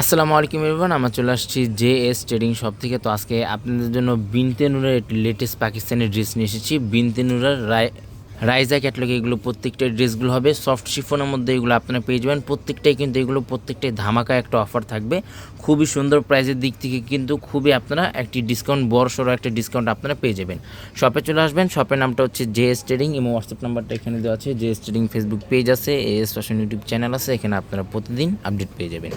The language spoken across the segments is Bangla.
আসসালামু আলাইকুম এভরিওয়ান আমরা চলে আসছি জে এস ট্রেডিং শপ থেকে। তো আজকে আপনাদের জন্য বিনতে নুরের লেটেস্ট পাকিস্তানি ড্রেস নিয়ে এসেছি। বিনতে নুরার রাই রাইজা ক্যাটলগে এগুলো প্রত্যেকটা ড্রেসগুলো হবে। সফট শিফনের মধ্যে এগুলো আপনারা পেয়ে যাবেন। প্রত্যেকটাই কিন্তু এগুলো প্রত্যেকটাই ধামাকা একটা অফার থাকবে। খুবই সুন্দর প্রাইসের দিক থেকে কিন্তু খুবই আপনারা একটি ডিসকাউন্ট বড় সড়ো একটা ডিসকাউন্ট আপনারা পেয়ে যাবেন। শপে চলে আসবেন। শপের নামটা হচ্ছে জে এস ট্রেডিং এবং হোয়াটসঅ্যাপ নাম্বারটা এখানে দেওয়া আছে। J S trading Facebook page আছে। এস ফ্যাশন ইউটিউব চ্যানেল আছে। এখানে আপনারা প্রতিদিন আপডেট পেয়ে যাবেন।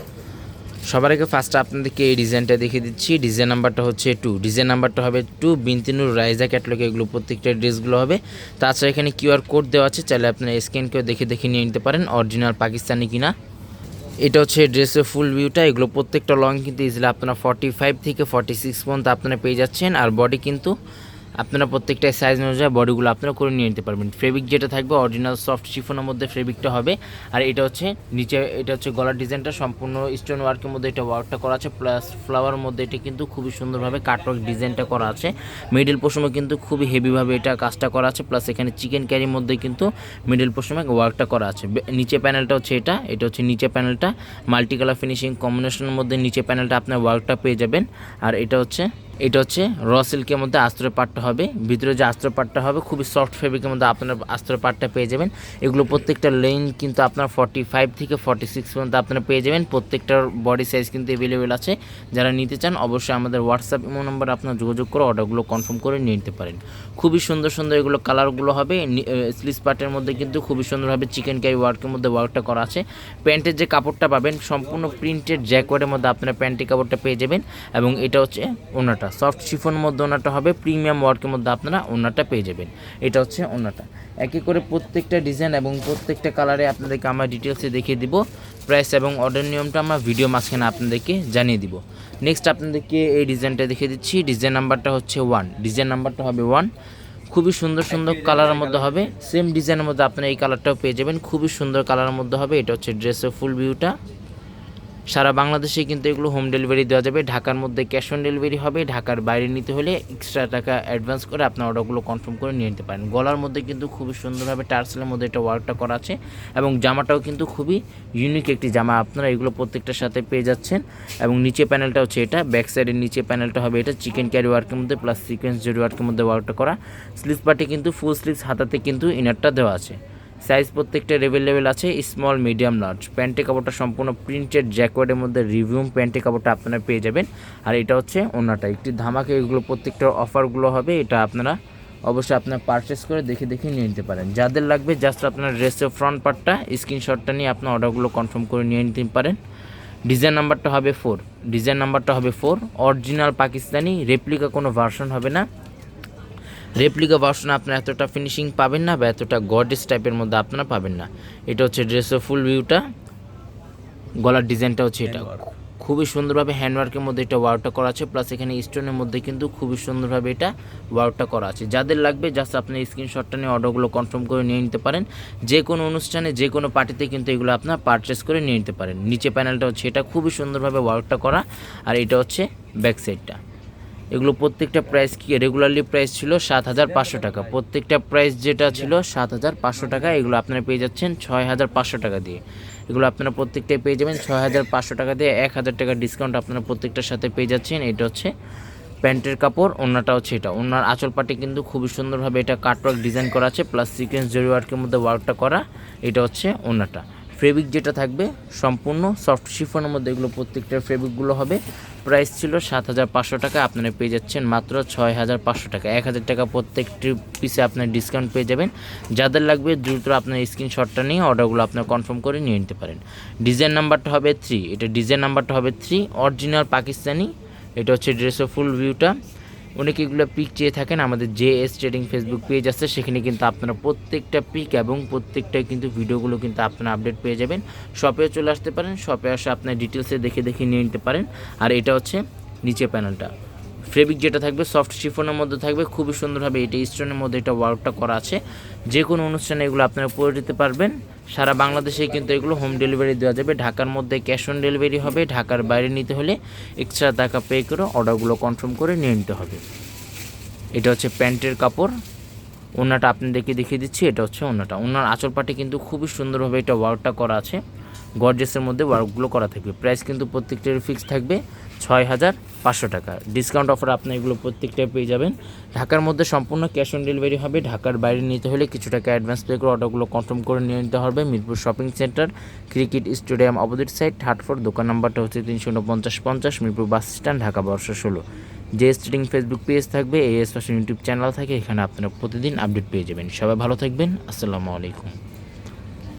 সবার আগে ফার্স্টে আপনাদেরকে এই ডিজাইনটা দেখিয়ে দিচ্ছি। ডিজাইন নাম্বারটা হচ্ছে টু ডিজাইন নাম্বারটা হবে টু বিনতিনুর রাইজা ক্যাটলগে এগুলো প্রত্যেকটা ড্রেসগুলো হবে। তাছাড়া এখানে কিউআর কোড দেওয়া আছে, চাইলে আপনারা স্ক্যান করে দেখে দেখে নিয়ে নিতে পারেন অরিজিনাল পাকিস্তানি কিনা। এটা হচ্ছে ড্রেসের ফুল ভিউটা এগুলো প্রত্যেকটা লং কিন্তু ইজিলি আপনারা ফর্টি ফাইভ থেকে ফর্টি সিক্স পর্যন্ত আপনারা পেয়ে যাচ্ছেন। আর বডি কিন্তু আপনারা প্রত্যেকটা সাইজ অনুযায়ী বডিগুলো আপনারা করে নিয়ে নিতে পারবেন। ফেব্রিক যেটা থাকবে অরিজিনাল সফট শিফনের মধ্যে ফেব্রিকটা হবে। আর এটা হচ্ছে নিচে, এটা হচ্ছে গলার ডিজাইনটা সম্পূর্ণ স্টোন ওয়ার্কের মধ্যে এটা ওয়ার্কটা করা আছে। প্লাস ফ্লাওয়ার মধ্যে এটা কিন্তু খুবই সুন্দরভাবে কাটওয়ার্ক ডিজাইনটা করা আছে। মিডিল পোশমে কিন্তু খুবই হেভিভাবে এটা কাজটা করা আছে। প্লাস এখানে চিকেন ক্যারির মধ্যে কিন্তু মিডিল পোশমে ওয়ার্কটা করা আছে। নিচে প্যানেলটা হচ্ছে এটা এটা হচ্ছে নিচে প্যানেলটা মাল্টি কালার ফিনিশিং কম্বিনেশনের মধ্যে নিচে প্যানেলটা আপনার ওয়ার্কটা পেয়ে যাবেন। আর এটা হচ্ছে এটা হচ্ছে র সিল্কের মধ্যে আস্তরের পাটটা হবে। ভিতরে যে আস্তর পাটটা হবে, খুবই সফট ফেব্রিকের মধ্যে আপনার আস্তরের পাটটা পেয়ে যাবেন। এগুলো প্রত্যেকটা লেন কিন্তু আপনার ফর্টি ফাইভ থেকে ফর্টি সিক্স পর্যন্ত আপনারা পেয়ে যাবেন। প্রত্যেকটার বডি সাইজ কিন্তু অ্যাভেলেবেল আছে। যারা নিতে চান, অবশ্যই আমাদের হোয়াটসঅ্যাপ ইমো নাম্বার আপনার যোগাযোগ করে অর্ডারগুলো কনফার্ম করে নিয়ে নিতে পারেন। খুবই সুন্দর সুন্দর এগুলো কালারগুলো হবে। স্লিস পার্টের মধ্যে কিন্তু খুবই সুন্দরভাবে চিকেন ক্যারি ওয়ার্কের মধ্যে ওয়ার্কটা করা আছে। প্যান্টের যে কাপড়টা পাবেন, সম্পূর্ণ প্রিন্টেড জ্যাকওয়ার্ডের মধ্যে আপনারা প্যান্টের কাপড়টা পেয়ে যাবেন। এবং এটা হচ্ছে ওনাটা। সফট শিফনের মধ্যে ওনাটা হবে প্রিমিয়াম ওয়ার্কের মধ্যে আপনারা ওনাটা পেয়ে যাবেন। এটা হচ্ছে ওনাটা একে করে প্রত্যেকটা ডিজাইন এবং প্রত্যেকটা কালারে আপনাদেরকে আমরা ডিটেলসে দেখিয়ে দিব। প্রাইস এবং অর্ডার নিয়মটা আমরা ভিডিও মাঝখানে আপনাদেরকে জানিয়ে দিব। নেক্সট আপনাদেরকে এই ডিজাইনটা দেখিয়ে দিচ্ছি। ডিজাইন নাম্বারটা হচ্ছে ওয়ান ডিজাইন নাম্বারটা হবে ওয়ান খুবই সুন্দর সুন্দর কালারের মধ্যে হবে। সেম ডিজাইনের মধ্যে আপনারা এই কালারটাও পেয়ে যাবেন। খুবই সুন্দর কালারের মধ্যে হবে। এটা হচ্ছে ড্রেসের ফুল ভিউটা সারা বাংলাদেশে কিন্তু এগুলো হোম ডেলিভারি দেওয়া যাবে। ঢাকার মধ্যে ক্যাশ অন ডেলিভারি হবে। ঢাকার বাইরে নিতে হলে এক্সট্রা টাকা অ্যাডভান্স করে আপনার অর্ডারগুলো কনফার্ম করে নিয়ে নিতে পারেন। গলার মধ্যে কিন্তু খুবই সুন্দরভাবে টার্সেলের মধ্যে এটা ওয়ার্কটা করা আছে এবং জামাটাও কিন্তু খুবই ইউনিক একটি জামা। আপনারা এগুলো প্রত্যেকটার সাথে পেয়ে যাচ্ছেন এবং নিচে প্যানেলটা হচ্ছে এটা। ব্যাক সাইডের নিচে প্যানেলটা হবে এটা। চিকেন ক্যারি ওয়ার্কের মধ্যে প্লাস সিকোয়েন্স জরি ওয়ার্কের মধ্যে ওয়ার্কটা করা। স্লিভ পার্টে কিন্তু ফুল স্লিভস হাতাতে কিন্তু ইনারটা দেওয়া আছে। সাইজ প্রত্যেকটা লেভেল আছে স্মল মিডিয়াম লার্জ প্যান্টের কাপড়টা সম্পূর্ণ প্রিন্টেড জ্যাকওয়ার্ডের মধ্যে রিভিউম প্যান্টের কাপড়টা আপনারা পেয়ে যাবেন। আর এটা হচ্ছে ওনাটা। একটি ধামাকে এগুলো প্রত্যেকটা অফারগুলো হবে, এটা আপনারা অবশ্যই আপনার পারচেস করে দেখে দেখে নিয়ে নিতে পারেন। যাদের লাগবে জাস্ট আপনার ড্রেসের ফ্রন্ট পার্টটা স্ক্রিনশটটা নিয়ে আপনার অর্ডারগুলো কনফার্ম করে নিয়ে নিতে পারেন। ডিজাইন নাম্বারটা হবে ফোর ডিজাইন নাম্বারটা হবে ফোর অরিজিনাল পাকিস্তানি রেপ্লিকা কোনো ভার্সন হবে না। রেপ্লিকা ভার্সনে আপনারা এতটা ফিনিশিং পাবেন না বা এতটা গডেস টাইপের মধ্যে আপনারা পাবেন না। এটা হচ্ছে ড্রেসের ফুল ভিউটা গলার ডিজাইনটা হচ্ছে এটা। খুবই সুন্দরভাবে হ্যান্ডওয়ার্কের মধ্যে এটা ওয়ার্কটা করা আছে প্লাস এখানে স্টোনের মধ্যে কিন্তু খুবই সুন্দরভাবে এটা ওয়ার্কটা করা আছে। যাদের লাগবে জাস্ট আপনি স্ক্রিনশটটা নিয়ে অর্ডারগুলো কনফার্ম করে নিয়ে নিতে পারেন। যে কোনো অনুষ্ঠানে যে কোনো পার্টিতে কিন্তু এগুলো আপনার পারচেস করে নিয়ে নিতে পারেন। নিচে প্যানেলটা হচ্ছে এটা। খুবই সুন্দরভাবে ওয়ার্কটা করা। আর এটা হচ্ছে ব্যাক সাইডটা এগুলো প্রত্যেকটা প্রাইস কি? রেগুলারলি প্রাইস ছিল সাত হাজার পাঁচশো টাকা। প্রত্যেকটা প্রাইস যেটা ছিল সাত হাজার পাঁচশো টাকা, এগুলো আপনারা পেয়ে যাচ্ছেন ছয় হাজার পাঁচশো টাকা দিয়ে। এগুলো আপনারা প্রত্যেকটাই পেয়ে যাবেন ছয় হাজার পাঁচশো টাকা দিয়ে এক হাজার টাকা ডিসকাউন্ট আপনারা প্রত্যেকটার সাথে পেয়ে যাচ্ছেন। এটা হচ্ছে প্যান্টের কাপড় ওনাটা হচ্ছে এটা। ওনার আঁচল পাটে কিন্তু খুবই সুন্দরভাবে এটা কাটওয়ার্ক ডিজাইন করা আছে প্লাস সিকোয়েন্স জরি ওয়ার্কের মধ্যে ওয়ার্কটা করা, এটা হচ্ছে ওনাটা ফেব্রিক যেটা থাকবে, সম্পূর্ণ সফট শিফনের মধ্যে এগুলো প্রত্যেকটার ফেব্রিকগুলো হবে। প্রাইস ছিল সাত হাজার পাঁচশো টাকা, আপনারা পেয়ে যাচ্ছেন মাত্র ছয় হাজার পাঁচশো টাকা। এক হাজার টাকা প্রত্যেকটি পিসে আপনার ডিসকাউন্ট পেয়ে যাবেন। যাদের লাগবে দ্রুত আপনার স্ক্রিনশটটা নিয়ে অর্ডারগুলো আপনার কনফার্ম করে নিয়ে নিতে পারেন। ডিজাইন নাম্বারটা হবে থ্রি এটা ডিজাইন নাম্বারটা হবে থ্রি অরিজিনাল পাকিস্তানি এটা হচ্ছে ড্রেসের ফুল ভিউটা অনেকে এগুলো পিক চেয়ে থাকেন? আমাদের J S trading Facebook page আছে, সেখানে কিন্তু আপনারা প্রত্যেকটা পিক এবং প্রত্যেকটা কিন্তু ভিডিওগুলো কিন্তু আপনারা আপডেট পেয়ে যাবেন। শপে চলে আসতে পারেন শপে আসে আপনার ডিটেলসে দেখে দেখে নিয়ে নিতে পারেন। আর এটা হচ্ছে নিচে প্যানেলটা ফেব্রিক যেটা থাকবে সফট শিফনের মধ্যে থাকবে, খুবই সুন্দরভাবে এটা স্টোনের মধ্যে এটা ওয়ার্কটা করা আছে। যে কোনো অনুষ্ঠানে এগুলো আপনারা পরে দিতে পারবেন। সারা বাংলাদেশে কিন্তু এগুলো হোম ডেলিভারি দেওয়া যাবে। ঢাকার মধ্যে ক্যাশ অন ডেলিভারি হবে। ঢাকার বাইরে নিতে হলে এক্সট্রা টাকা পে করে অর্ডারগুলো কনফার্ম করে নিয়ে নিতে হবে। এটা হচ্ছে প্যান্টের কাপড়। ওনাটা আপনাদেরকে দেখিয়ে দিচ্ছি। এটা হচ্ছে ওনাটা। ওনার আঁচল পাটে কিন্তু খুবই সুন্দরভাবে এটা ওয়ার্কটা করা আছে। গর্জেসের মধ্যে ওয়ার্কগুলো করা থাকবে। প্রাইস কিন্তু প্রত্যেকটার ফিক্স থাকবে ছয় হাজার পাঁচশো টাকা। ডিসকাউন্ট অফার আপনি এগুলো প্রত্যেকটাই পেয়ে যাবেন। ঢাকার মধ্যে সম্পূর্ণ ক্যাশ অন ডেলিভারি হবে। ঢাকার বাইরে নিতে হলে কিছু টাকা অ্যাডভান্স পে করে অর্ডারগুলো কনফার্ম করে নিয়ে নিতে হবে। Mirpur shopping centre cricket stadium opposite side হাটফোর দোকান নাম্বারটা হচ্ছে তিনশো উনপঞ্চাশ পঞ্চাশ, মিরপুর বাস স্ট্যান্ড ঢাকা বারোশো ষোলো। যে স্ট্রিটিং ফেসবুক পেজ থাকবে এএস ফ্যাশন ইউটিউব চ্যানেল থাকে এখানে আপনারা প্রতিদিন আপডেট পেয়ে যাবেন। সবাই ভালো থাকবেন। আসসালামু আলাইকুম।